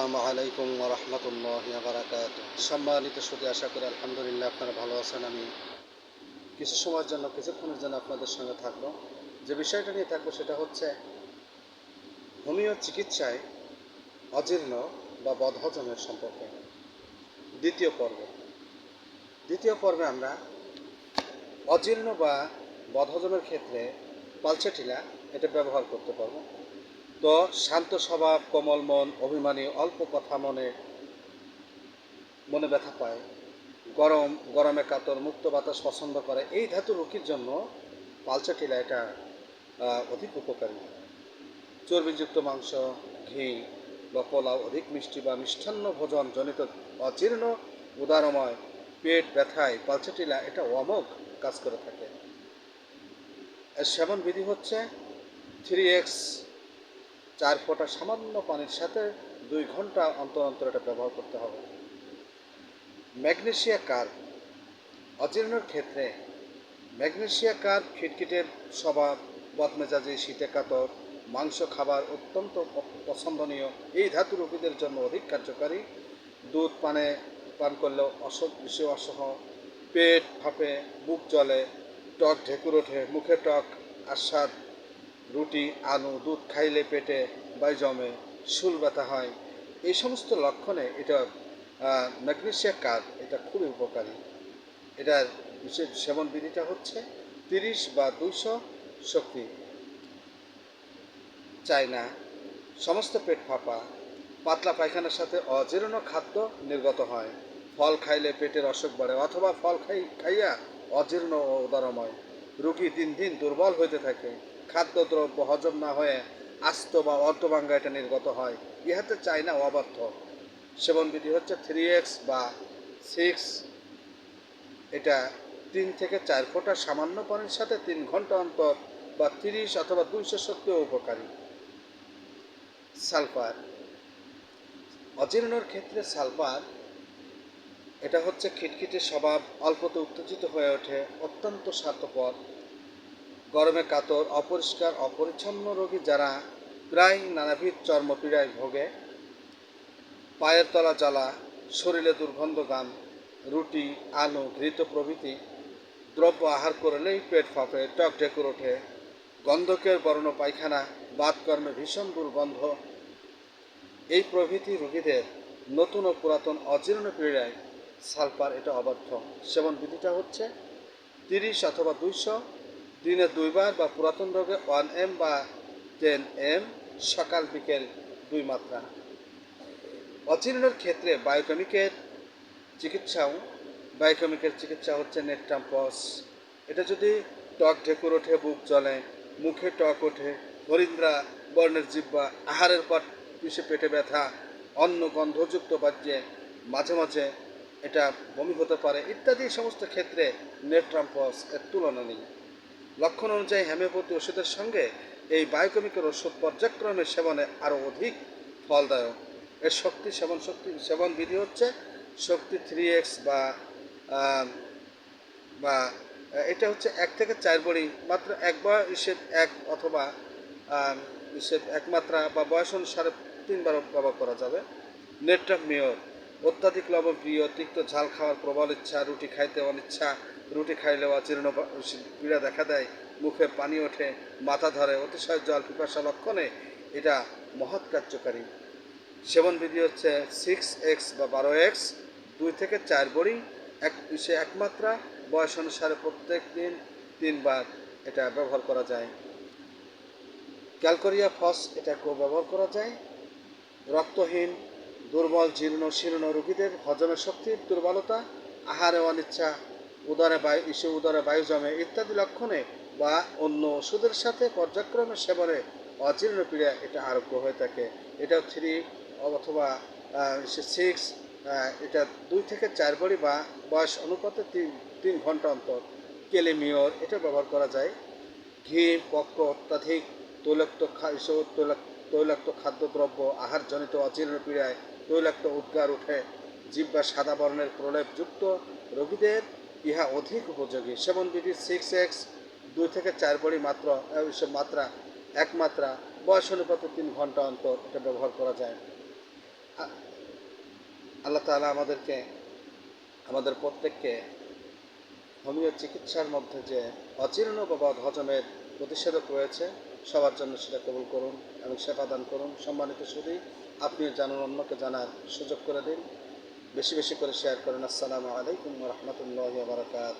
আসসালামু আলাইকুম রহমতুল্লাহ বারাকাত সম্মানিত সুদী আশা করি আলহামদুলিল্লাহ আপনারা ভালো আছেন। আমি কিছু সময়ের জন্য, কিছুক্ষণের জন্য আপনাদের সঙ্গে থাকব। যে বিষয়টা নিয়ে থাকব সেটা হচ্ছে, হোমিও চিকিৎসায় অজীর্ণ বা বদহজমের সম্পর্কে। দ্বিতীয় পর্ব। দ্বিতীয় পর্বে আমরা অজীর্ণ বা বদহজমের ক্ষেত্রে পালচেটিলা এটা ব্যবহার করতে পারব। তো শান্ত স্বভাব, কোমল মন, অভিমানী, অল্প কথা মনে মনে ব্যথা পায়। গরম, গরমে কাতর, মুক্ত বাতাস পছন্দ করে। এই ধাতু রোগীর জন্য পালচা টিলা এটা অধিক উপকারী। চর্বিযুক্ত মাংস, ঘি বা পোলাও অধিক মিষ্টি বা মিষ্টান্ন ভোজন জনিত অজীর্ণ, উদারময়, পেট ব্যথায় পালচা টিলা এটা অমোঘ কাজ করে থাকে। এর সেবন বিধি হচ্ছে থ্রি এক্স চার ফোঁটা সামান্য পানির সাথে দুই ঘণ্টা অন্তর অন্তর এটা ব্যবহার করতে হবে। ম্যাগনেশিয়া কার্ভ অজীর্ণের ক্ষেত্রে ম্যাগনেশিয়া কার্ভ খিটখিটের স্বভাব, বদমেজাজি, শীতে কাতর, মাংস খাবার অত্যন্ত পছন্দনীয়। এই ধাতু রোগীদের জন্য অধিক কার্যকারী। দুধ পানে, পান করলেও অসহ, বেশি অসহ। পেট ফাঁপে বুক জলে টক ঢেকুর ওঠে, মুখে টক, আস্বাদ রুটি, আলু, দুধ খাইলে পেটে বা জমে শুল ব্যথা হয়। এই সমস্ত লক্ষণে এটা ম্যাগনেশিয়া কার্ড এটা খুবই উপকারী। এটার বিশেষ সেবন বিধিটা হচ্ছে তিরিশ বা দুইশো শক্তি। চায় না সমস্ত পেট ফাঁপা, পাতলা পায়খানার সাথে অজীর্ণ খাদ্য নির্গত হয়। ফল খাইলে পেটের অসুখ বাড়ে অথবা ফল খাই, খাইয়া অজীর্ণ ও উদারময়। রোগী দিন দিন দুর্বল হইতে থাকে। খাদ্যদ্রব্য হজম না হয়ে আস্ত বা অর্ধভাঙ্গা এটা নির্গত হয়। ইহাতে চায় না অবার্থ সেবন বিধি হচ্ছে থ্রি এক্স বা সিক্স এটা তিন থেকে চার ফোঁটা সামান্য পানির সাথে তিন ঘণ্টা অন্তর বা তিরিশ অথবা দুইশো সত্তর উপকারী। সালফার। অজীর্ণর ক্ষেত্রে সালফার, এটা হচ্ছে খিটখিটে স্বভাব, অল্পতে উত্তেজিত হয়ে ওঠে, অত্যন্ত স্বার্থপর। গরমে কাতর, অপরিষ্কার, অপরিচ্ছন্ন রোগী যারা প্রায় নানাবিধ চর্মপীড়ায় ভোগে। পায়ের তলা জ্বালা, শরীরে দুর্গন্ধ গান, রুটি, আলু, ঘৃত প্রভৃতি, দ্রব্য আহার করলেই পেট ফাঁপে, টক ঢেকুর ওঠে, গন্ধকের বর্ণ পায়খানা, বাতকর্মে ভীষণ দুর্গন্ধ। এই প্রভৃতি রোগীদের নতুন ও পুরাতন অজীর্ণ পীড়ায় সালফার এটা অবাধ্য। সেবন বিধিটা হচ্ছে তিরিশ অথবা দুইশো দিনে দুইবার বা পুরাতন রোগে ওয়ান এম বা টেন এম, সকাল, বিকেল দুই মাত্রা। অজীর্ণের ক্ষেত্রে বায়োকেমিকের চিকিৎসাও, বায়োকেমিকের চিকিৎসা হচ্ছে নেট্রাম্পস এটা যদি টক ঢেকুর ওঠে, বুক জ্বলে, মুখে টক ওঠে হরিন্দ্রা বর্ণের জিব্বা আহারের পর পিষে পেটে ব্যথা অন্য গন্ধযুক্ত বাজ্যে মাঝে মাঝে এটা বমি হতে পারে, ইত্যাদি সমস্ত ক্ষেত্রে নেট্রাম্পস এর তুলনা নেই। লক্ষণ অনুযায়ী হোমিওপ্যাথি ওষুধের সঙ্গে এই বায়োকেমিক্যাল ওষুধ পর্যায়ক্রমে সেবনে আরও অধিক ফলদায়ক। এর শক্তি সেবন শক্তি সেবন বিধি হচ্ছে শক্তি থ্রি এক্স বা বা এটা হচ্ছে এক থেকে চার বড়ি মাত্র একবার হিসেব এক অথবা আম, একমাত্রা বা বয়স অনুসারে তিনবার ব্যবহার করা যাবে। নেট্রাপ মেয়র অত্যাধিক লবণ প্রিয় তিক্ত ঝাল খাওয়ার প্রবল ইচ্ছা রুটি খাইতে অনিচ্ছা রুটি খাইলেও অচীর্ণ পীড়া দেখা দেয়, মুখে পানি ওঠে, মাথা ধরে। অতিশয় জল পিপাসা লক্ষণে এটা মহৎ কার্যকারী। সেবন বিধি হচ্ছে সিক্স এক্স বা বারো এক্স দুই থেকে চার বড়ি, এক সে একমাত্রা। বয়স অনুসারে প্রত্যেক দিন তিনবার এটা ব্যবহার করা যায়। ক্যালকোরিয়া ফস এটাকেও ব্যবহার করা যায়। রক্তহীন, দুর্বল, জীর্ণ, শীর্ণ রোগীদের হজমের শক্তির দুর্বলতা, আহারে অনিচ্ছা উদরে বায়ু ইসে উদরে বায়ু জমে ইত্যাদি লক্ষণে বা অন্য ওষুধের সাথে পর্যায়ক্রমে সেবনে অজীর্ণ পীড়া এটা আরোগ্য হয়ে থাকে। এটা থ্রি অথবা সিক্স এটা দুই থেকে চার বড়ি বা বয়স অনুপাতে তিন তিন ঘণ্টা অন্তর। কেলেমিওর এটা ব্যবহার করা যায়। ঘি, পক্ক অত্যাধিক তৈলাক্ত তৈলাক্ত তৈলাক্ত খাদ্যদ্রব্য, আহারজনিত অজীর্ণ পীড়ায় তৈলাক্ত উদ্গার উঠে। জিব্বা সাদা বর্ণের প্রলেপযুক্ত রোগীদের ইহা অধিক উপযোগী। সেবন বিধি সিক্স এক্স দুই থেকে চার বড়ি মাত্র মাত্রা, এক মাত্রা, বয়স অনুপাতে তিন ঘণ্টা অন্তর এটা ব্যবহার করা যায়। আল্লাহ তাআলা আমাদেরকে, আমাদের প্রত্যেককে হোমিও চিকিৎসার মধ্যে যে অজীর্ণ বা হজমের প্রতিষেধক রয়েছে, সবার জন্য সেটা কবুল করুন এবং সেবা দান করুন। সম্মানিত শুধু আপনিও জানুন, অন্যকে জানার সুযোগ করে দিন। বেশি বেশি করে শেয়ার করুন আসসালামু আলাইকুম রহমতুল্লাহ বারকাত